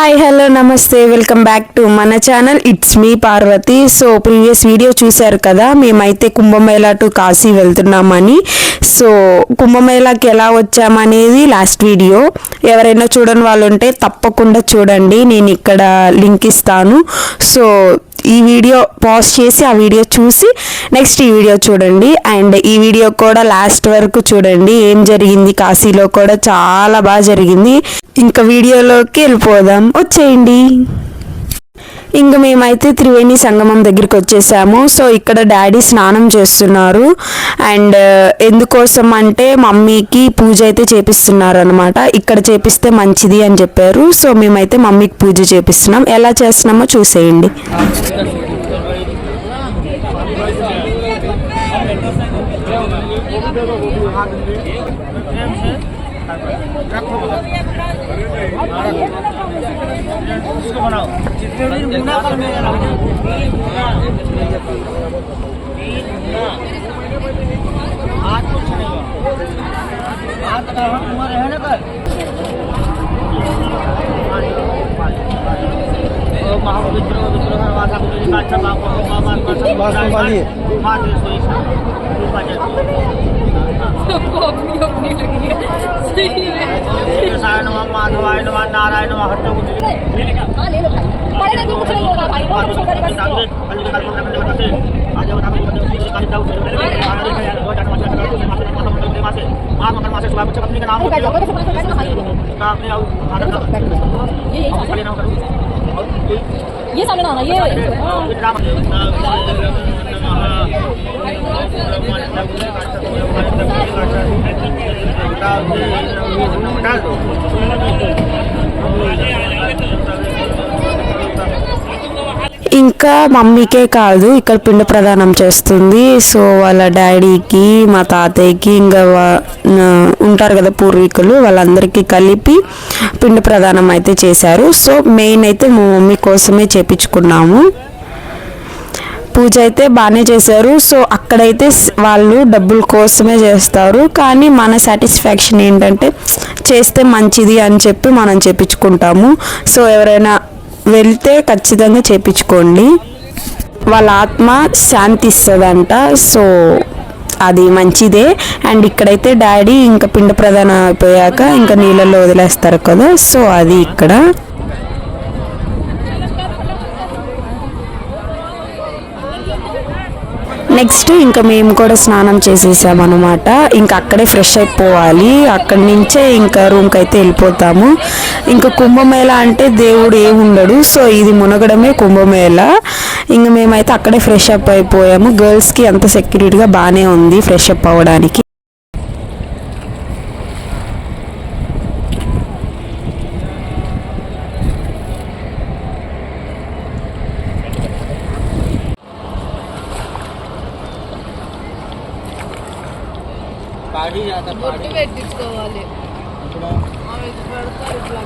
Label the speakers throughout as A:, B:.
A: Hi hello namaste. Welcome back to మన channel it's me Parvati so previous video చూశారు కదా మేమైతే Kumbh Mela to Kashi వెళ్తున్నామని. సో కుంభమేళాకి ఎలా వచ్చామనేది లాస్ట్ వీడియో ఎవరైనా చూడని వాళ్ళు ఉంటే తప్పకుండా చూడండి. నేను ఇక్కడ లింక్ ఇస్తాను. సో ఈ వీడియో పాజ్ చేసి ఆ వీడియో చూసి నెక్స్ట్ ఈ వీడియో చూడండి. అండ్ ఈ వీడియో కూడా లాస్ట్ వరకు చూడండి. ఏం జరిగింది? కాశీలో కూడా చాలా బాగా జరిగింది. ఇంకా వీడియోలోకి వెళ్ళిపోదాం. వచ్చేయండి. ఇంకా మేమైతే త్రివేణి సంగమం దగ్గరికి వచ్చేసాము. సో ఇక్కడ డాడీ స్నానం చేస్తున్నారు. అండ్ ఎందుకోసం అంటే మమ్మీకి పూజ అయితే చేపిస్తున్నారు అనమాట ఇక్కడ చేపిస్తే మంచిది అని చెప్పారు. సో మేమైతే మమ్మీకి పూజ చేపిస్తున్నాం. ఎలా చేస్తున్నామో చూసేయండి.
B: उसको बनाओ आज कुछ आज का
C: हम उम्र है ना कल
B: महाविद्रोह विद्रोह वादा मुझे अच्छा बाप बाबा बस पानी है हाँ 200 रुपया सबको अपनी अपनी लगी है। सही है। नारायण अपनी का नाम ये सामने आना ये
A: ఇంకా మమ్మీకే కాదు ఇక్కడ పిండ ప్రదానం చేస్తుంది. సో వాళ్ళ డాడీకి మా తాతయ్యకి ఇంకా ఉంటారు కదా పూర్వీకులు వాళ్ళందరికీ కలిపి పిండ ప్రదానం అయితే చేశారు. సో మెయిన్ అయితే మా మమ్మీ కోసమే చేపించుకున్నాము. పూజ అయితే బాగానే చేశారు. సో అక్కడైతే వాళ్ళు డబ్బుల కోసమే చేస్తారు. కానీ మన సాటిస్ఫాక్షన్ ఏంటంటే చేస్తే మంచిది అని చెప్పి మనం చేపించుకుంటాము. సో ఎవరైనా వెళ్తే ఖచ్చితంగా చేపించుకోండి. వాళ్ళ ఆత్మ శాంతి ఇస్తుందంట. సో అది మంచిదే. అండ్ ఇక్కడైతే డాడీ ఇంకా పిండ ప్రధానం అయిపోయాక ఇంకా నీళ్ళల్లో వదిలేస్తారు కదా. సో అది ఇక్కడ. నెక్స్ట్ ఇంకా మేము కూడా స్నానం చేసేసాం అనమాట ఇంకా అక్కడే ఫ్రెష్ అయిపోవాలి. అక్కడి నుంచే ఇంకా రూమ్కి అయితే వెళ్ళిపోతాము. ఇంకా కుంభమేళ అంటే దేవుడు ఏముండడు సో ఇది మునగడమే కుంభమేళ. ఇంకా మేమైతే అక్కడే ఫ్రెష్ అప్ అయిపోయాము. గర్ల్స్కి అంత సెక్యూరిటీగా బాగానే ఉంది ఫ్రెష్ అప్ అవ్వడానికి.
B: బొట్టు పెట్టించుకోవాలి ఆమె ఇది పెడతారు ఇట్లా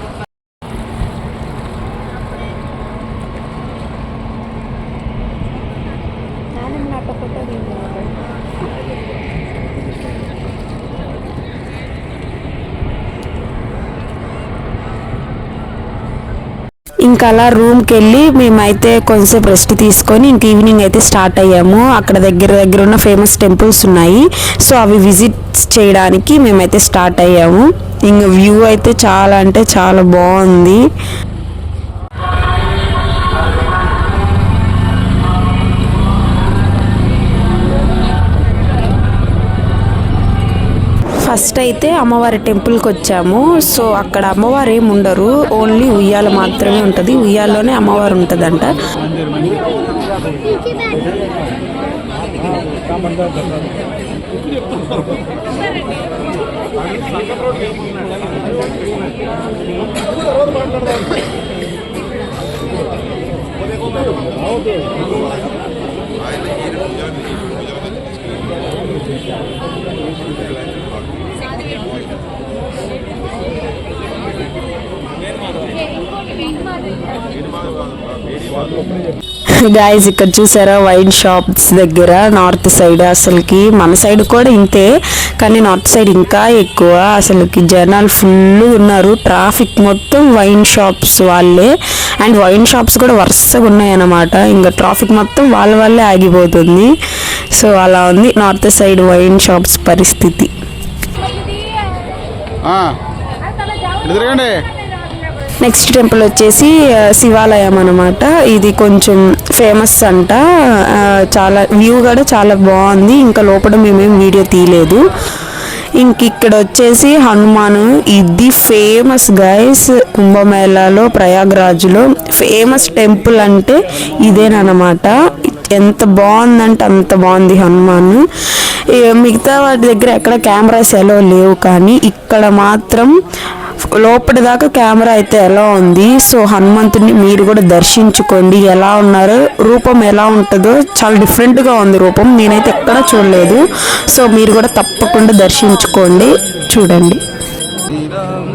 A: ఇంకా అలా రూమ్కి వెళ్ళి మేమైతే కొంచెంసేపు రెస్ట్ తీసుకొని ఇంక ఈవినింగ్ అయితే స్టార్ట్ అయ్యాము. అక్కడ దగ్గర దగ్గర ఉన్న ఫేమస్ టెంపుల్స్ ఉన్నాయి. సో అవి విజిట్ చేయడానికి మేమైతే స్టార్ట్ అయ్యాము. ఇంక వ్యూ అయితే చాలా అంటే చాలా బాగుంది. ఫస్ట్ అయితే అమ్మవారి టెంపుల్కి వచ్చాము. సో అక్కడ అమ్మవారు ఏమి ఉండరు. ఓన్లీ ఉయ్యాల మాత్రమే ఉంటుంది. ఉయ్యాలలోనే అమ్మవారు ఉంటుందంట. గాయస్ ఇక్కడ చూసారా? వైన్ షాప్స్ దగ్గర నార్త్ సైడ్ అసలుకి మన సైడ్ కూడా ఇంతే కానీ నార్త్ సైడ్ ఇంకా ఎక్కువ. అసలుకి జనాలు ఫుల్ ఉన్నారు. ట్రాఫిక్ మొత్తం వైన్ షాప్స్ వాళ్ళే. అండ్ వైన్ షాప్స్ కూడా వరుసగా ఉన్నాయన్నమాట. ఇంకా ట్రాఫిక్ మొత్తం వాళ్ళ వల్లే ఆగిపోతుంది. సో అలా ఉంది నార్త్ సైడ్ వైన్ షాప్స్ పరిస్థితి. నెక్స్ట్ టెంపుల్ వచ్చేసి శివాలయం అనమాట ఇది కొంచెం ఫేమస్ అంట. చాలా వ్యూ కూడా చాలా బాగుంది. ఇంకా లోపల మేమేం వీడియో తీయలేదు. ఇంక ఇక్కడ వచ్చేసి హనుమాన్. ఇది ఫేమస్ గైస్. కుంభమేళాలో ప్రయాగ్రాజ్లో ఫేమస్ టెంపుల్ అంటే ఇదేనమాట ఎంత బాగుందంటే అంత బాగుంది హనుమాన్. మిగతా వాటి దగ్గర ఎక్కడ కెమెరాస్ ఎలా లేవు కానీ ఇక్కడ మాత్రం లోపటి దాకా కెమెరా అయితే ఎలా ఉంది? సో హనుమంతుని మీరు కూడా దర్శించుకోండి. ఎలా ఉన్నారో? రూపం ఎలా ఉంటుందో చాలా డిఫరెంట్గా ఉంది రూపం. నేనైతే ఎక్కడా చూడలేదు. సో మీరు కూడా తప్పకుండా దర్శించుకోండి. చూడండి.
D: శ్రీరామ్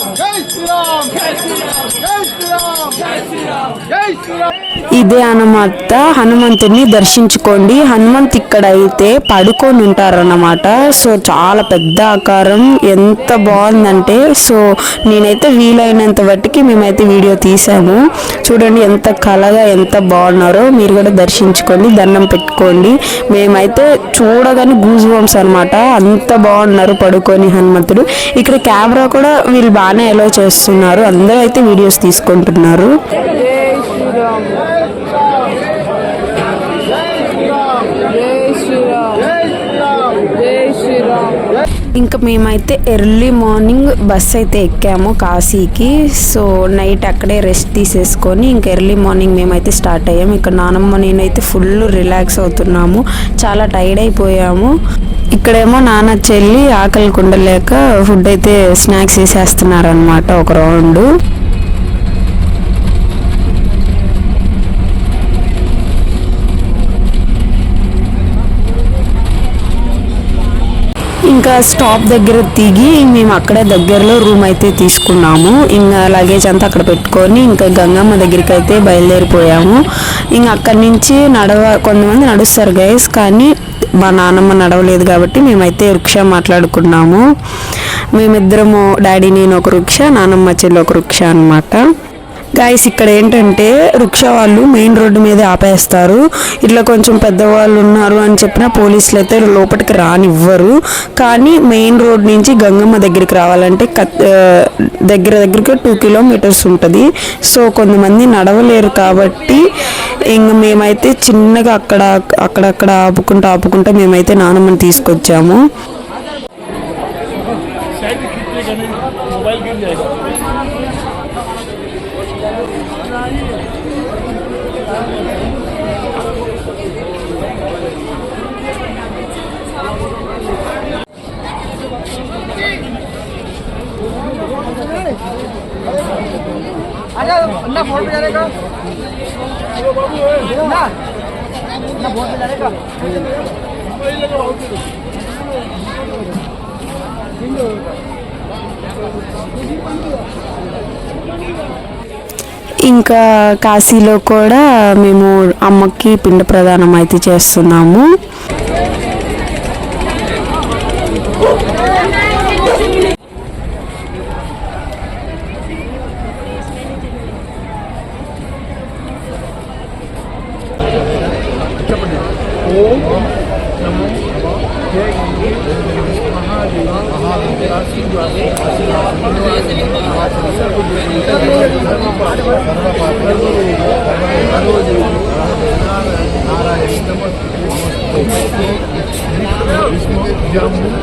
A: ఇదే అనమాట హనుమంతుడిని దర్శించుకోండి. హనుమంత్ ఇక్కడ అయితే పడుకొని ఉంటారన్నమాట సో చాలా పెద్ద ఆకారం. ఎంత బాగుందంటే సో నేనైతే వీలైనంత బట్టికి మేమైతే వీడియో తీసాము. చూడండి ఎంత కళగా ఎంత బాగున్నారో. మీరు కూడా దర్శించుకోండి. దండం పెట్టుకోండి. మేమైతే చూడగానే గూజ్ బంప్స్ అనమాట అంత బాగున్నారు పడుకొని హనుమంతుడు. ఇక్కడ కెమెరా కూడా వీళ్ళు బాగానే అలో చేస్తున్నారు. అందరూ అయితే వీడియోస్ తీసుకుంటున్నారు. ఇంకా మేమైతే ఎర్లీ మార్నింగ్ బస్ అయితే ఎక్కాము కాశీకి. సో నైట్ అక్కడే రెస్ట్ తీసేసుకొని ఇంకా ఎర్లీ మార్నింగ్ మేమైతే స్టార్ట్ అయ్యాము. ఇక్కడ నానమ్మ నేనైతే ఫుల్ రిలాక్స్ అవుతున్నాము. చాలా టైర్డ్ అయిపోయాము. ఇక్కడేమో నాన్న చెల్లి ఆకలి కుండలేక ఫుడ్ అయితే స్నాక్స్ వేసేస్తున్నారనమాట ఒక రౌండ్. ఇంకా స్టాప్ దగ్గర దిగి మేము అక్కడే దగ్గరలో రూమ్ అయితే తీసుకున్నాము. ఇంకా లగేజ్ అంతా అక్కడ పెట్టుకొని ఇంకా గంగమ్మ దగ్గరికి అయితే బయలుదేరిపోయాము. ఇంకా అక్కడి నుంచి నడవ కొంతమంది నడుస్తారు గైస్ కానీ మా నాన్నమ్మ నడవలేదు కాబట్టి మేమైతే రిక్షా మాట్లాడుకున్నాము. మేమిద్దరము డాడీ నేను ఒక రిక్షా నానమ్మ చెల్లి ఒక రిక్షా అనమాట గాయస్ ఇక్కడ ఏంటంటే రిక్షా వాళ్ళు మెయిన్ రోడ్డు మీద ఆపేస్తారు. ఇట్లా కొంచెం పెద్దవాళ్ళు ఉన్నారు అని చెప్పిన పోలీసులు అయితే లోపలికి రానివ్వరు. కానీ మెయిన్ రోడ్ నుంచి గంగమ్మ దగ్గరికి రావాలంటే కత్- దగ్గర దగ్గరగా టూ కిలోమీటర్స్ ఉంటుంది. సో కొంతమంది నడవలేరు కాబట్టి ఇంక మేమైతే చిన్నగా అక్కడ అక్కడక్కడ ఆపుకుంటూ ఆపుకుంటూ మేమైతే నానమ్మని తీసుకొచ్చాము.
E: ना
A: ఇంకా కాశీలో కూడా మేము అమ్మకి పిండ ప్రదానం అయితే చేస్తున్నాము.
D: రోజు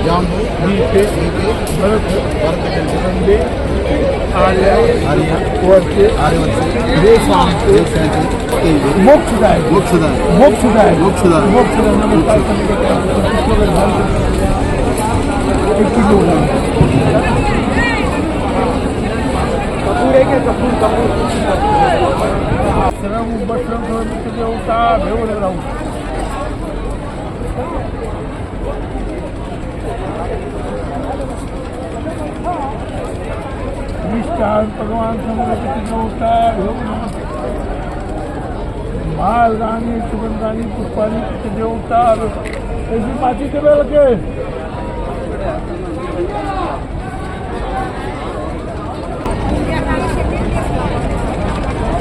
D: జాంబు कपूर है क्या कपूर कपूर होगा श्रम बश्रम तुझे होता भेव लग रहा हूँ निष्ठान भगवान समर्पित होता भेव नमः माल रानी सुगंधानी पुष्पानी तुझे होता ऐसी पाची के लगे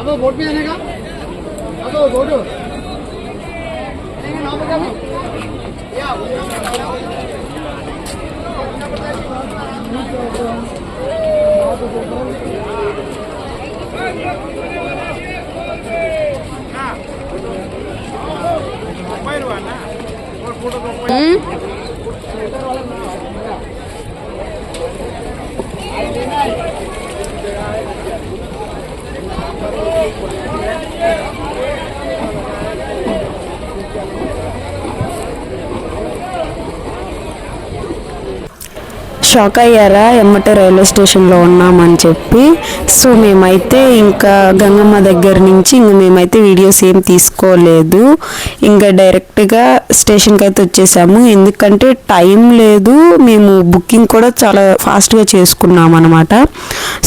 E: अब वोट भी आने का अब वोट नाम बता भी
A: షాక్ అయ్యారా? ఎమ్మటే రైల్వే స్టేషన్లో ఉన్నామని చెప్పి. సో మేమైతే ఇంకా గంగమ్మ దగ్గర నుంచి ఇంక మేమైతే వీడియోస్ ఏం తీసుకోలేదు. ఇంకా డైరెక్ట్గా స్టేషన్కి అయితే వచ్చేసాము. ఎందుకంటే టైం లేదు. మేము బుకింగ్ కూడా చాలా ఫాస్ట్గా చేసుకున్నాం అనమాట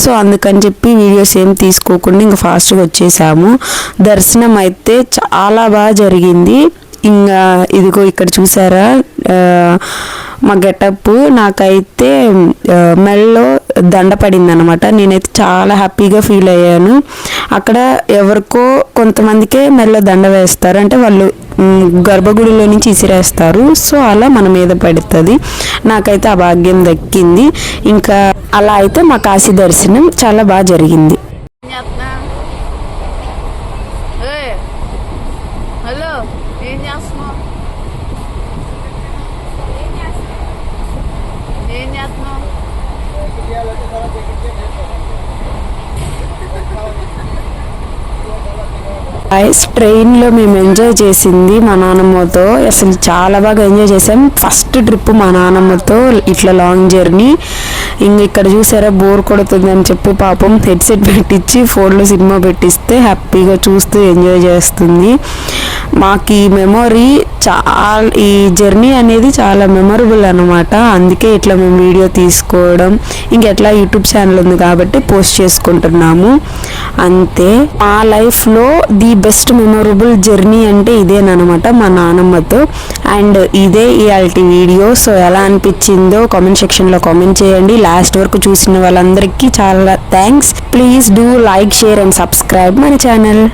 A: సో అందుకని చెప్పి వీడియోస్ ఏం తీసుకోకుండా ఇంకా ఫాస్ట్గా వచ్చేసాము. దర్శనం అయితే చాలా బాగా జరిగింది. ఇంకా ఇదిగో ఇక్కడ చూసారా? మా గెటప్ నాకైతే ఆ, మెల్లో దండ పడింది అనమాట నేనైతే చాలా హ్యాపీగా ఫీల్ అయ్యాను. అక్కడ ఎవరికో కొంతమందికే మెల్ల దండ వేస్తారు. అంటే వాళ్ళు గర్భగుడిలో నుంచి ఇసిరేస్తారు సో అలా మన మీద పడుతుంది. నాకైతే ఆ భాగ్యం దక్కింది. ఇంకా అలా అయితే మా కాశీ దర్శనం చాలా బాగా జరిగింది. గైస్ ట్రైన్లో మేము ఎంజాయ్ చేసింది మా నాన్నమ్మతో అసలు చాలా బాగా ఎంజాయ్ చేసాం. ఫస్ట్ ట్రిప్ మా నాన్నమ్మతో ఇట్లా లాంగ్ జర్నీ. ఇంక ఇక్కడ చూసారా బోర్ కొడుతుంది అని చెప్పి పాపం హెడ్సెట్ పెట్టించి ఫోన్లో సినిమా పెట్టిస్తే హ్యాపీగా చూస్తూ ఎంజాయ్ చేస్తుంది. మాకు ఈ మెమొరీ చాలా ఈ జర్నీ అనేది చాలా మెమొరబుల్ అనమాట అందుకే ఇట్లా మేము వీడియో తీసుకోవడం ఇంకెట్లా యూట్యూబ్ ఛానల్ ఉంది కాబట్టి పోస్ట్ చేసుకుంటున్నాము. అంతే. మా లైఫ్లో ది బెస్ట్ మెమొరబుల్ జర్నీ అంటే ఇదేనమాట మా నానమ్మతో. అండ్ ఇదే ఇయాల్టి వీడియో. సో ఎలా అనిపించిందో కామెంట్ సెక్షన్లో కామెంట్ చేయండి. లాస్ట్ వరకు చూసిన వాళ్ళందరికీ చాలా thanks please do like share and subscribe మన ఛానల్